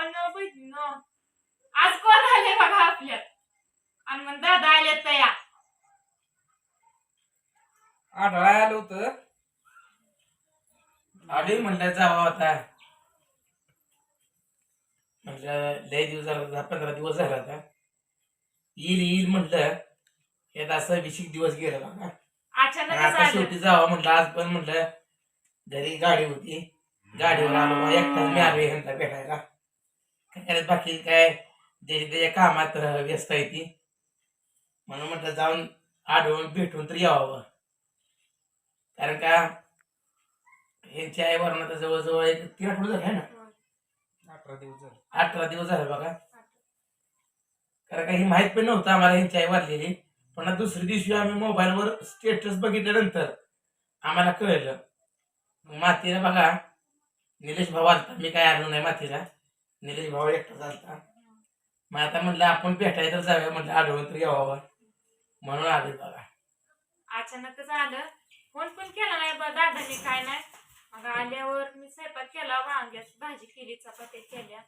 भावानं बहिणीनं आज कोण आले बघा आपल्यात? आणि मग दादा आले तया आढळा आलं होतं. आधी म्हणलं जावा होता म्हटलं लय दिवस झाला दहा पंधरा दिवस झाला आता येईल येईल म्हटलं यात असं विशिक दिवस गेला बघा. अचानक आणि आता शेवटी जावा म्हटलं आज पण म्हटलं घरी गाडी होती गाडीवर आलो बा, एकटाच मी आलो ह्यांना भेटायला. करायचं बाकी काय त्याच्या त्याच्या कामात व्यस्त आहे ती. म्हणून म्हटलं जाऊन आढळून भेटून तर यावं. कारण का ह्यांच्या आई वरणात जवळजवळ एक तीन आठवडे झाले ना? अठरा दिवस झाले. अठरा दिवस झाले बघा. कारण काही माहीत पण नव्हतं आम्हाला ह्यांची आई वारलेली. पण आता दुसऱ्या दिवशी आम्ही मोबाईलवर स्टेटस बघितल्यानंतर आम्हाला कळलं. मातीला बघा निलेश भाऊ आलता. मी काय आलो नाही मातीला. निलेश भाऊ एकटाच आलता मग आता म्हटलं आपण भेटायला जाऊया म्हटलं आढळून तर यावं म्हणून आले बघा. अचानकच आलं फोन पण केला नाही बा दादाने काय नाही. मग आल्यावर मी स्वयंपाक केला वांग्याची भाजी केली चपात्या केल्या.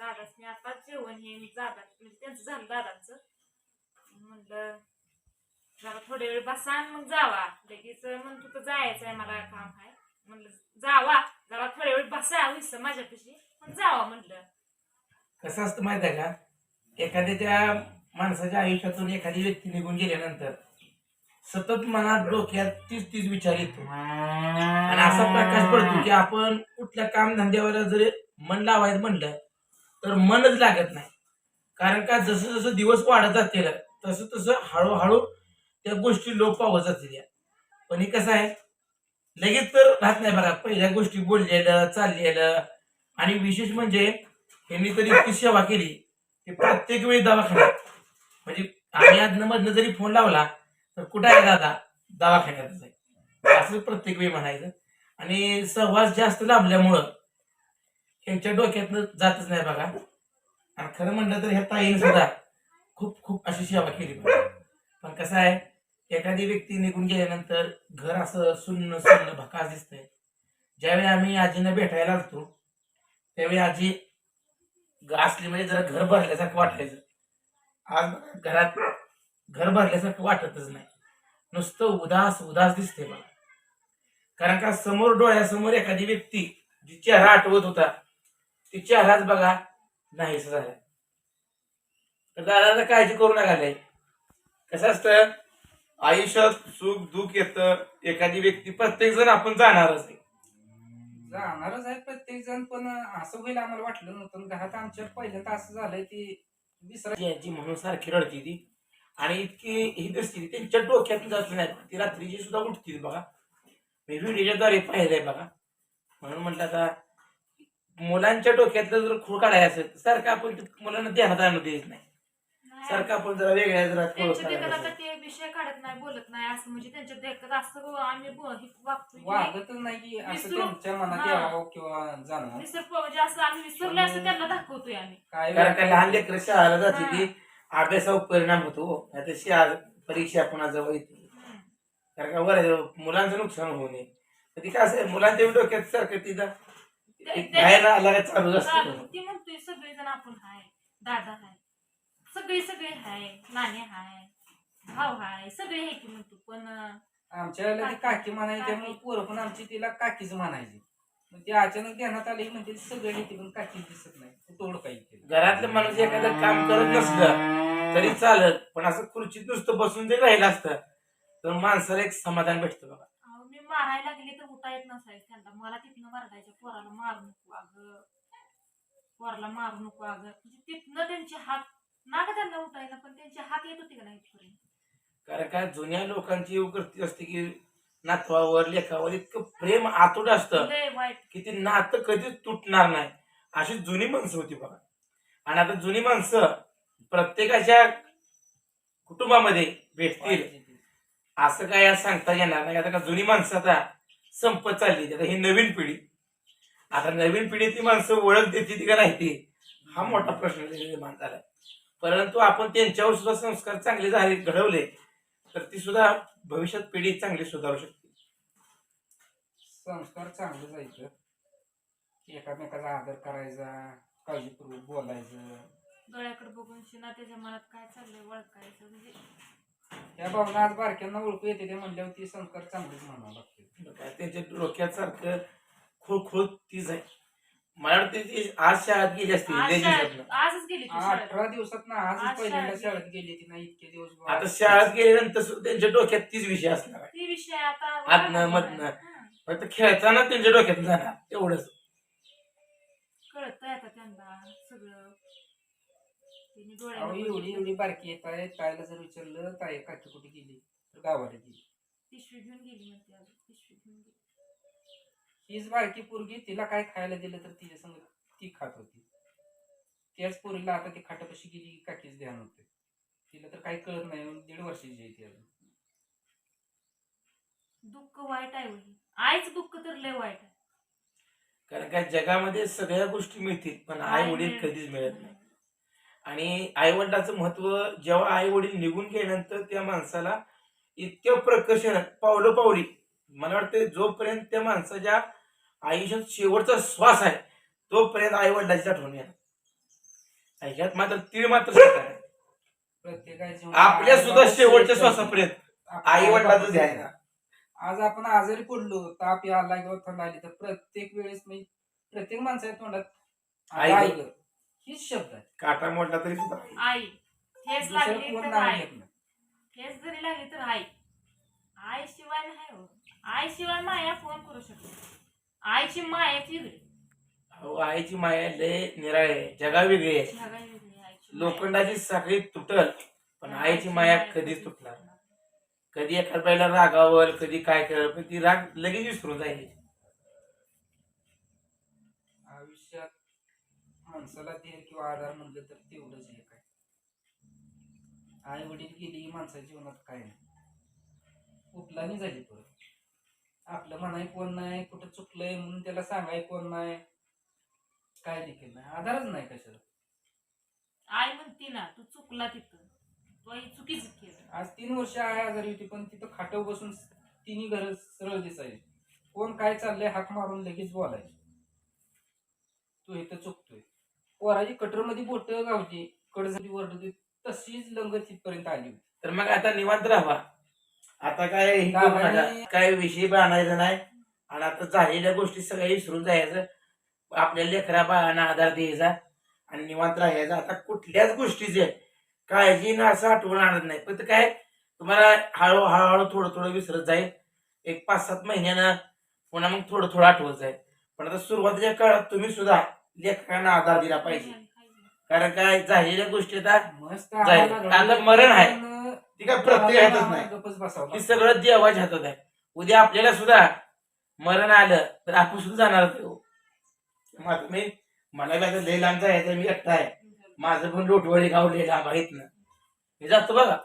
दादाच मी आता जेवण हे मी दादा म्हणजे त्यांचं झालं दादाच. म्हणलं जरा थोडे वेळ बसा मग जावा. लगेच म्हणत होतं जायचं आहे मला काम आहे. म्हणलं जावा. जरा थोडे वेळ बसा विस माझ्यापाशी. पण जावा म्हणलं. कसं असतं माहीत आहे का? एखाद्याच्या माणसाच्या आयुष्यातून एखादी व्यक्ती निघून गेल्यानंतर सतत मनात डोक्यात तीच तीच विचार येतो. आणि असा प्रकाश पडतो की आपण कुठल्या काम धंद्यावर जर मन लावायचं म्हणलं तर मनच लागत नाही. कारण का जसं जसं दिवस वाढत जातील तसं तसं हळूहळू त्या गोष्टी लोप पावत जातील पण हे कसं आहे? लगेच तर राहत नाही बघा. पहिल्या गोष्टी बोललेलं चाललेलं. आणि विशेष म्हणजे यांनी तरी इतकी सेवा केली की प्रत्येक वेळी दवाखान्यात. म्हणजे आम्ही आज मधनं जरी फोन लावला तर कुठं आहे दादा? दवाखान्यातच आहे. असं प्रत्येक वेळी म्हणायचं. आणि सहवास जास्त लाभल्यामुळं यांच्या डोक्यातनं जातच नाही बघा. आणि खरं म्हणलं तर ह्या ताईने सुद्धा खूप खूप अशी सेवा केली. पण कसं आहे एखादी व्यक्ती निघून गेल्यानंतर घर असं सुन्न सुन्न भकास दिसतंय. ज्यावेळी आम्ही आजींना भेटायला आलतो त्यावेळी आजी असली म्हणजे जरा घर भरल्यासारखं वाटायचं. आज घरात घर भरल्यासारखं वाटतच नाही. नुसतं उदास उदास दिसते मला. कारण का समोर डोळ्यासमोर एखादी व्यक्ती जी चेहरा आठवत होता ती चेहराच बघा नाहीस झाला. तर दादाला काळजी करू नका कसं असतं? आयुष्यात सुख दुःख येतं. एखादी व्यक्ती प्रत्येक जण आपण जाणारच आहे. जाणारच आहे प्रत्येक जण पण असं होईल आम्हाला वाटलं नव्हतं. घरात आमच्या पहिल्यांदा असं झालंय ती विसरा जी म्हणून सारखी रडती ती. आणि इतकी ही दिसते त्यांच्या डोक्यातून जात नाही. ती रात्रीची सुद्धा उठते ती बघा. मी व्हिडिओच्याद्वारे पाहिलंय बघा. म्हणून म्हटलं आता मुलांच्या डोक्यातलं जर खूळ काढायचं असेल सारखं आपण मुलांना ध्यानात आणू देत नाही. सारखं आपण जरा वेगळ्या जरा थोडं त्यांच्या देखत करायचं. आता ते विषय काढत नाही बोलत नाही असं म्हणजे त्यांच्या देखत असं ब- आम्ही ब- हे वागतोय की वागतच नाही की असं त्यांच्या मनात हा. यावं किंवा जाणं विसर म्हणजे असं आम्ही विसरले असं त्यांना दाखवतोय आम्ही. काय कारण का लहान लेकरं शाळेला जाते हा. ती अभ्यासावर परिणाम होतो आता शाळा परीक्षा पुन्हा जवळ येते कारण का बरं मुलांचं नुकसान होऊ नये. तर ती काय असं मुलांच्या डोक्यात सारखं तिथं ते- एक ते- बाहेर आला का चालू असतं. चालू. ती म्हणतोय सगळेजण आपण हाय दादा हाय. सगळे सगळे हाय नाणे हाय भाऊ हाय सगळे हे की म्हणतो पण आमच्या काकी म्हणायची पोरं पण आमची तिला काकीच म्हणायची. मग ती अचानक ध्यानात आली म्हणजे सगळे येते पण काकी दिसत नाही. तेवढं काही केलं. घरातलं माणूस एखादं काम करत नसलं तरी चालत पण असं खुर्चीत नुसतं बसून जरी राहिलं असतं तर माणसाला एक समाधान भेटतं बघा. अहो, मी मारायला लागले तर उठा येत नसायचं त्यांना. मला तिथनं मारायच्या पोराला मारू नको अगं. पोराला मारू नको अगं. म्हणजे तिथनं त्यांचे हात ना का त्यांना उठायला पण त्यांचे हात येत होते का नाही इथपर्यंत कारण का जुन्या लोकांची एवढी वृत्ती असते की नातवावर लेखावर इतकं प्रेम आतुड असतं लय वाईट. की ते नातं कधीच तुटणार नाही. अशी जुनी माणसं होती बघा. आणि आता जुनी माणसं प्रत्येकाच्या कुटुंबामध्ये भेटतील. असं काय आज सांगता येणार नाही. आता का जुनी माणसं आता संपत चालली आता ही नवीन पिढी. आता नवीन पिढीतली माणसं ओळख देते ती का नाही ती? हा मोठा प्रश्न निर्माण झालाय. परंतु आपण त्यांच्यावर सुद्धा संस्कार चांगले झाले घडवले तर ती सुद्धा भविष्यात पिढी चांगली सुधारू शकते. संस्कार चांगलं जायचं. एकामेकाचा आदर करायचा काळजीपूर्वक बोलायचं. डोळ्याकडे बघून शिना त्याच्या मनात काय चाललंय ओळखायचं म्हणजे. त्या भावना आज बारक्यांना ओळखू येते ते म्हणल्यावर ती संस्कार चांगलीच म्हणावं लागते. काय त्यांच्या डोक्यात सारखं खुळखुळ तीच आहे मला वाटतं ती आज शाळेत गेली असती आज शाळेत-. आजच गेली ती शाळेत. अठरा दिवसात ना आज आज पहिल्यांदा शाळेत शाळेत गेली. ती नाही इतके दिवस आता शाळेत गेल्यानंतर सुद्धा त्यांच्या डोक्यात तीच विषय असणार आहे. ती विषय आता आतनं मधनं. फक्त खेळताना त्यांच्या डोक्यात जाणार तेवढंच. कळतंय आता त्यांना सगळं. तिने अहो, डोळ्याने एवढी बघितलं. एवढी बारकी येत आहे ताईला जर विचारलं ताई काकी कुठे गेली? तर गावाला गेली. पिशवी घेऊन गेली म्हणते अजून. पिशवी घेऊन गेली. हीच बारकी पोरगी तिला काय खायला दिलं तर तिच्या संग ती खात होती. त्याच पोरीला आता ती खाटापाशी गेली की काकीच ध्यान होते तिला तर काही कळत नाही दीड वर्षाची आहे ती अजून. दुःख वाईट आहे वही आईच दुःख तर लय वाईट आहे. कारण का जगामध्ये सगळ्या गोष्टी मिळतील पण आई वडील कधीच मिळत नाही. आणि आई वडिलाचं महत्त्व जेव्हा आई वडील निघून गेल्यानंतर त्या माणसाला इतक्या प्रकर्षण पावलं पावली मला वाटतं जोपर्यंत त्या माणसाच्या आयुष्यात शेवटचा श्वास आहे. तोपर्यंत आई वडिलाची आठवण येणार ह्याच्यात मात्र तीळ मात्र सत्य आहे. प्रत्येकाची आपल्या सुद्धा शेवटच्या श्वासापर्यंत आई वडिलाचं ध्यान आहे. आज आपण आजारी पडलो ताप आला किंवा थंड आली तर प्रत्येक वेळेस मी प्रत्येक माणसाच्या तोंडात आई आई गं. गं. हीच शब्द आहे. काटा मोडला तरी सुद्धा आई. आई. ठेस दुसरं लागली कोण तर नाव आई. घेत नाही. ठेस जरी लागली तर आई. आई शिवाय नाही हो. आई शिवाय माया फोन करू शकतो आईची मायाची अहो, आईची माया लय निराळी आहे जगा वेगळी आहे. लोखंडाची साखळी तुटल पण आईची माया कधीच तुटणार. नाही. कधी एखाद बाईला रागावल कधी काय करल पण ती राग लगेच विसरून जाईल. आयुष्यात माणसाला धीर किंवा आधार म्हणलं तर तेवढंच एक आहे आई वडील गेली की माणसाच्या जीवनात काय नाही. उपलानी झाली परत. आपलं म्हणाय कोण नाही कुठं चुकलंय म्हणून त्याला सांगाय कोण नाही. काय देखील नाही. आधारच नाही कशाला. आई म्हणती ना तू चुकला तिथं. तू आई चुकीच केलं. आज तीन वर्ष आहे आजारी होती पण तिथं खाटव बसून तिन्ही घर सरळ दिसायची. कोण काय चाललंय हाक मारून लगेच बोलायचे. तू इथं चुकतोय. पोराची कटरमध्ये बोट गावची. कडझडी वरडती तशीच लंगत तिथपर्यंत आली होती. तर मग आता निवांत राहा. आता काय हे करू नका. दादाने- काय विषय बांधायचा नाही. आणि आता झालेल्या गोष्टी सगळ्या विसरून जायचं. आपल्या लेकरा बाळांना आधार द्यायचा आणि निवांत राहायचा. आता कुठल्याच गोष्टीचे काळजी ना असं आठवण आणत नाही. पण ते काय तुम्हाला हळू हळूहळू थोडं थोडं विसरत जाईल. एक पाच सात महिन्यानं पुन्हा मग थोडं थोडं आठवत जाईल. पण आता सुरुवातीच्या काळात तुम्ही सुद्धा लेकरांना आधार दिला पाहिजे. कारण काय झालेल्या गोष्टी आता मस्त जाईल. आता मरण आहे. प्रत्येक हातात नाही. बसावं हे लागतं. सगळं देवाच्या हातात आहे. उद्या आपल्याला सुद्धा मरण आलं तर आपण सुद्धा जाणार मग आता मी मला काय लय लांब जायचं मी एकटा आहे. माझं पण लोटवळी गाव लय लांब आहेत ना. मी जातो बघा.